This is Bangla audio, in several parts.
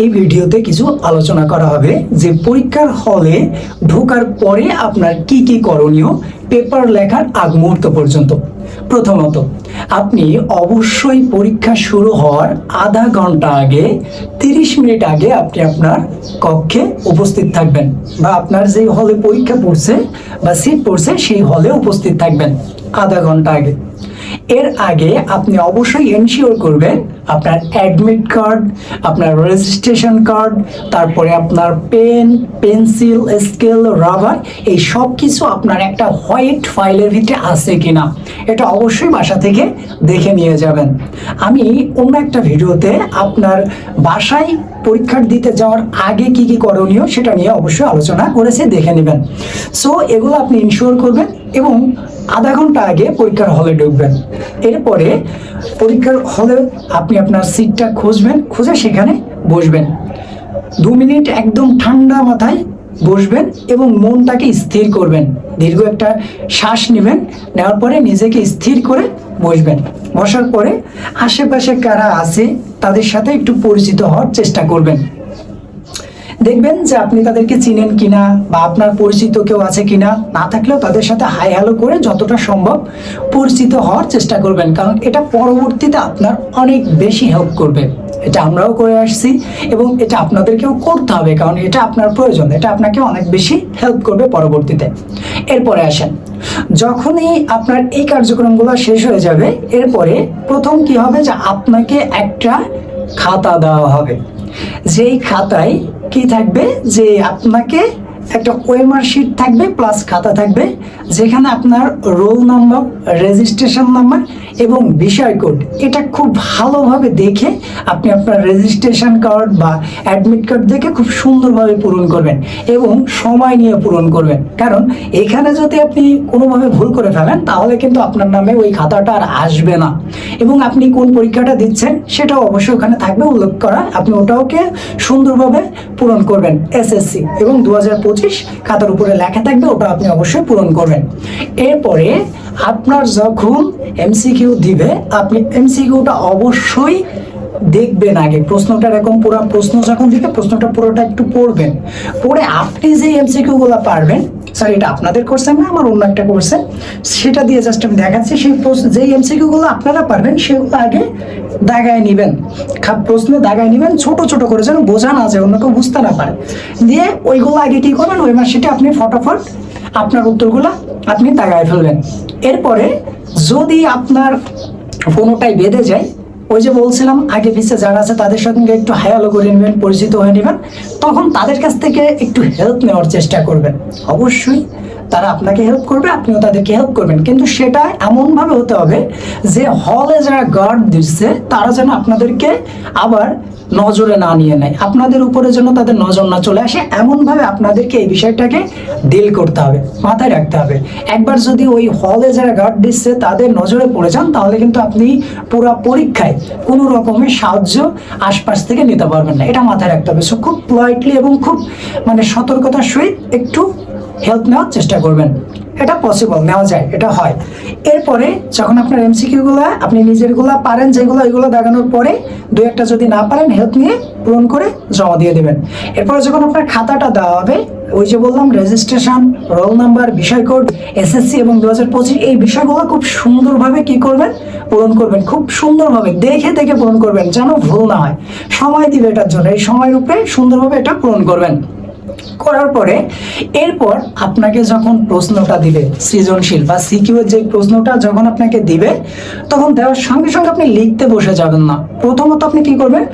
এই ভিডিওতে কিছু আলোচনা করা হবে যে পরীক্ষার হলে ঢোকার পরে আপনার কি কি করণীয়, পেপার লেখার আগ মুহূর্ত পর্যন্ত। প্রথমত, আপনি অবশ্যই পরীক্ষা শুরু হওয়ার আধা ঘণ্টা আগে, তিরিশ মিনিট আগে আপনি আপনার কক্ষে উপস্থিত থাকবেন বা আপনার যে হলে পরীক্ষা পড়ছে বা সিট পড়ছে সেই হলে উপস্থিত থাকবেন আধা ঘণ্টা আগে। এর আগে আপনি অবশ্যই এনশিওর করবেন আপনার অ্যাডমিট কার্ড আপনার রেজিস্ট্রেশন কার্ড তারপরে আপনার পেন পেন্সিল স্কেল রাবার এই সব কিছু আপনার একটা হোয়াইট ফাইলের ভিতরে আছে কিনা, এটা অবশ্যই বাসা থেকে দেখে নিয়ে যাবেন। আমি অন্য একটা ভিডিওতে আপনার বাসায় পরীক্ষা দিতে যাওয়ার আগে কি কি করণীয় সেটা নিয়ে অবশ্যই আলোচনা করেছে, দেখে নেবেন। সো এগুলো আপনি ইনশিওর করবেন এবং আধা ঘণ্টা আগে পরীক্ষার হলে ঢুকবেন। এরপরে পরীক্ষার হলে আপনি আপনার সিটটা খুঁজবেন, খুঁজে সেখানে বসবেন। দু মিনিট একদম ঠান্ডা মাথায় বসবেন এবং মনটাকে স্থির করবেন। দীর্ঘ একটা শ্বাস নেবেন, নেওয়ার পরে নিজেকে স্থির করে বসবেন। বসার পরে আশেপাশে কারা আছে তাদের সাথে একটু পরিচিত হওয়ার চেষ্টা করবেন। দেখবেন যে আপনি তাদেরকে চিনেন কিনা বা আপনার পরিচিত কেউ আছে কিনা, না থাকলেও তাদের সাথে হাই হ্যালো করে যতটা সম্ভব পরিচিত হওয়ার চেষ্টা করবেন। কারণ এটা পরবর্তীতে আপনার অনেক বেশি হেল্প করবে। এটা আমরাও করে আসছি এবং এটা আপনাদেরকেও করতে হবে, কারণ এটা আপনার প্রয়োজন। এটা আপনাকে অনেক বেশি হেল্প করবে পরবর্তীতে। এরপরে আসেন। যখনই আপনার এই কার্যক্রমগুলো শেষ হয়ে যাবে, এরপরে প্রথম কি হবে? যে আপনাকে একটা খাতা দেওয়া হবে। যেই খাতায় কি থাকবে? যে আপনাকে একটা ওয়েমার শিট থাকবে প্লাস খাতা থাকবে, যেখানে আপনার রোল নাম্বার রেজিস্ট্রেশন নাম্বার এবং বিষয় কোড এটা খুব ভালোভাবে দেখে আপনি আপনার রেজিস্ট্রেশন কার্ড বা অ্যাডমিট কার্ড দেখে খুব সুন্দরভাবে পূরণ করবেন এবং সময় নিয়ে পূরণ করবেন। কারণ এখানে যদি আপনি কোনোভাবে ভুল করে ফেলেন, তাহলে কিন্তু আপনার নামে ওই খাতাটা আর আসবে না। এবং আপনি কোন পরীক্ষাটা দিচ্ছেন, সেটাও অবশ্যই ওখানে থাকবে, উল্লেখ করা। আপনি ওটাওকে সুন্দরভাবে পূরণ করবেন এসএসসি এবং দু হাজার পঁচিশ খাতার উপরে লেখা থাকবে, ওটা আপনি অবশ্যই পূরণ করবেন। এরপরে আপনার যখন এমসিকিউ দিবে, আপনি এমসিকিউটা অবশ্যই দেখবেন আগে। প্রশ্নটা এরকম পুরো প্রশ্ন যখন দিবে, প্রশ্নটা পুরোটা একটু পড়বেন। পড়ে আপনি যে এমসিকিউগুলো পারবেন, স্যার, এটা আপনাদের কোর্সে না, আমার অন্য একটা কোর্সে সেটা দিয়ে জাস্ট আমি দেখাচ্ছি, সেই প্রশ্ন যেই এমসিকিউগুলো আপনারা পারবেন, সেগুলো আগে দাগায় নেবেন। খাপ প্রশ্নে দাগায় নেবেন, ছোট ছোট করে যেন বোঝা না যায়, অন্য কেউ বুঝতে না পারে। দিয়ে ওইগুলো আগে কী করবেন? ওই মাসিটা আপনি ফটাফট আপনার উত্তরগুলো আপনি দাগায় ফেলবেন। এরপরে যদি আপনার কোনোটাই বেঁধে যায়, ওই যে বলছিলাম আগে পিছিয়ে যারা আছে তাদের সঙ্গে একটু হায়ালো করে নেবেন পরিচিত হয়ে নেবেন, তখন তাদের কাছ থেকে একটু হেল্প নেওয়ার চেষ্টা করবেন। অবশ্যই তারা আপনাকে হেল্প করবে, আপনিও তাদেরকে হেল্প করবেন। কিন্তু সেটা এমনভাবে হতে হবে যে হলে যারা গার্ড দিচ্ছে, তারা যেন আপনাদেরকে আবার নজরে না নিয়ে নেয়। আপনাদের উপরে যেন তাদের নজর না চলে আসে, এমনভাবে আপনাদেরকে এই বিষয়টাকে ডিল করতে হবে, মাথায় রাখতে হবে। একবার যদি ওই হলে যারা গার্ড দিচ্ছে, তাদের নজরে পড়ে যান, তাহলে কিন্তু আপনি পুরো পরীক্ষায় কোনো রকমের সাহায্য আশপাশ থেকে নিতে পারবেন না। এটা মাথায় রাখতে হবে। সো খুব পোলাইটলি এবং খুব মানে সতর্কতার সহিত একটু হেল্প নেওয়ার চেষ্টা করবেন। এটা পসিবল নেওয়া যায়, এটা হয়। এরপরে যখন আপনার এমসিকিউগুলো আপনি নিজেরগুলো পারেন, যেগুলো এগুলো দেখানোর পরে দু একটা যদি না পারেন হেল্প নিয়ে পূরণ করে জমা দিয়ে দেবেন। এরপরে যখন আপনার খাতাটা দেওয়া হবে, ওই যে বললাম রেজিস্ট্রেশন রোল নাম্বার বিষয় কোড এসএসসি এবং দু হাজার পঁচিশ, এই বিষয়গুলো খুব সুন্দরভাবে কি করবেন? পূরণ করবেন। খুব সুন্দরভাবে দেখে দেখে পূরণ করবেন, যেন ভুল না হয়। সময় দিবে এটার জন্য, এই সময়ের উপরে সুন্দরভাবে এটা পূরণ করবেন। করার পরে এরপর আপনাকে যখন প্রশ্নটা দিবে, সৃজনশীল বা সিকিউর যে প্রশ্নটা যখন আপনাকে দিবে, তখন দেওয়ার সঙ্গে সঙ্গে আপনি লিখতে বসে যাবেন না। প্রথমত আপনি কি করবেন?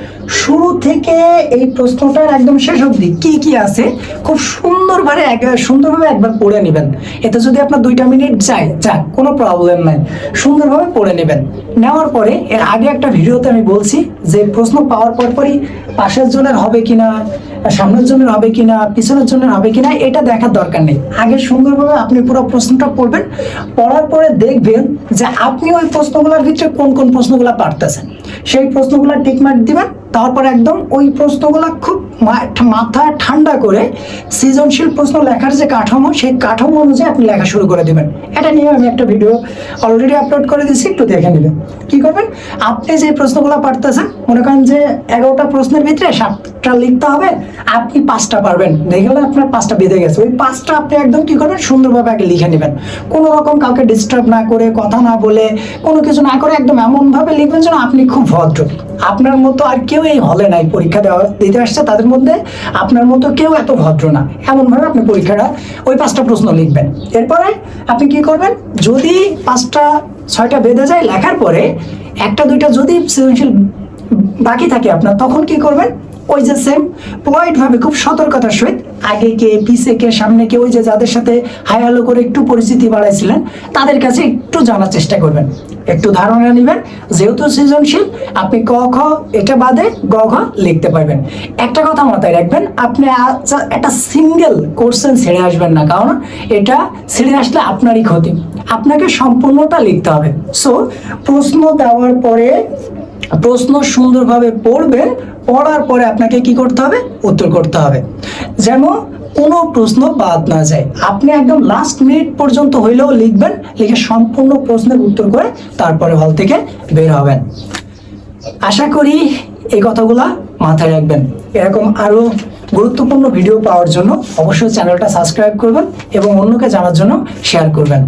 শুরু থেকে এই প্রশ্নটার একদম শেষ অবধি কি কি আছে, খুব সুন্দরভাবে সুন্দরভাবে একবার পড়ে নেবেন। এতে যদি আপনার দুইটা মিনিট যায়, যাক, কোনো প্রবলেম নাই। সুন্দরভাবে পড়ে নেবেন। নেওয়ার পরে, এর আগে একটা ভিডিওতে আমি বলছি যে প্রশ্ন পাওয়ার পর পরই পাশের জনের হবে কিনা সামনের জন্য হবে কিনা পিছনের জন্য হবে কিনা, এটা দেখার দরকার নেই। আগে সুন্দরভাবে আপনি পুরো প্রশ্নটা পড়বেন, পড়ার পরে দেখবেন যে আপনি ওই প্রশ্নগুলোর ভিতরে কোন কোন প্রশ্নগুলো পারতেছেন সেই প্রশ্নগুলো টিকমার্ক দিবেন তারপর একদম ওই প্রশ্নগুলো খুব মাথা ঠান্ডা করে সৃজনশীল প্রশ্ন লেখার যে কাঠামো, সেই কাঠামো অনুযায়ী আপনি লেখা শুরু করে দেবেন। এটা নিয়ে আমি একটা ভিডিও অলরেডি আপলোড করে দিচ্ছি একটু দেখে নেবেন। কি করবেন? আপনি যে প্রশ্নগুলো পারতেছেন, মনে করেন যে এগারোটা প্রশ্নের ভিতরে সাতটা লিখতে হবে, আপনি পাঁচটা পারবেন। দেখলে আপনার পাঁচটা বেঁধে গেছে। ওই পাঁচটা আপনি একদম কি করবেন? সুন্দরভাবে আগে লিখে নেবেন। কোনো রকম কাউকে ডিস্টার্ব না করে, কথা না বলে, কোনো কিছু না করে একদম এমনভাবে লিখবেন যেন আপনি খুব ভদ্র। আপনার মতো আর কেউ এই হলে নাই, পরীক্ষা দেওয়া দিতে আসছে তাদের মধ্যে, আপনার মতো কেউ এত ভদ্র না। এমনভাবে আপনি পরীক্ষাটা ওই পাঁচটা প্রশ্ন লিখবেন। এরপরে আপনি কি করবেন? যদি পাঁচটা, ছয়টা বেঁধে যায় লেখার পরে, একটা, দুইটা যদি সৃজনশীল বাকি থাকে আপনার, তখন কি করবেন? ওই যে সেম ভাবে, খুব সতর্কতার সহিত আগে কে, পিছে কে, সামনে কে, ওই যে যাদের সাথে হ্যালো করে একটু পরিচিতি বাড়াইছিলেন, তাদের কাছে একটু জানার চেষ্টা করবেন। একটু ধারণা নেবেন, যেহেতু সৃজনশীল, আপনি ক, খ, এটা বাদে গ, ঘ লিখতে পারবেন। একটা কথা মাথায় রাখবেন, আপনি একটা সিঙ্গেল কোশ্চেন ছেড়ে আসবেন না, কারণ এটা ছেড়ে আসলে আপনারই ক্ষতি। আপনাকে সম্পূর্ণটা লিখতে হবে। সো প্রশ্ন দেওয়ার পরে, প্রশ্ন সুন্দরভাবে পড়বেন পড়ার পরে আপনাকে কি করতে হবে? উত্তর করতে হবে। যেন কোনো প্রশ্ন বাদ না যায়। আপনি একদম লাস্ট মিনিট পর্যন্ত হইলেও লিখবেন, লিখে সম্পূর্ণ প্রশ্নের উত্তর করে তারপরে হল থেকে বের হবেন। আশা করি এই কথাগুলা মাথায় রাখবেন। এরকম আরও গুরুত্বপূর্ণ ভিডিও পাওয়ার জন্য অবশ্যই চ্যানেলটা সাবস্ক্রাইব করবেন এবং অন্যকে জানার জন্য শেয়ার করবেন।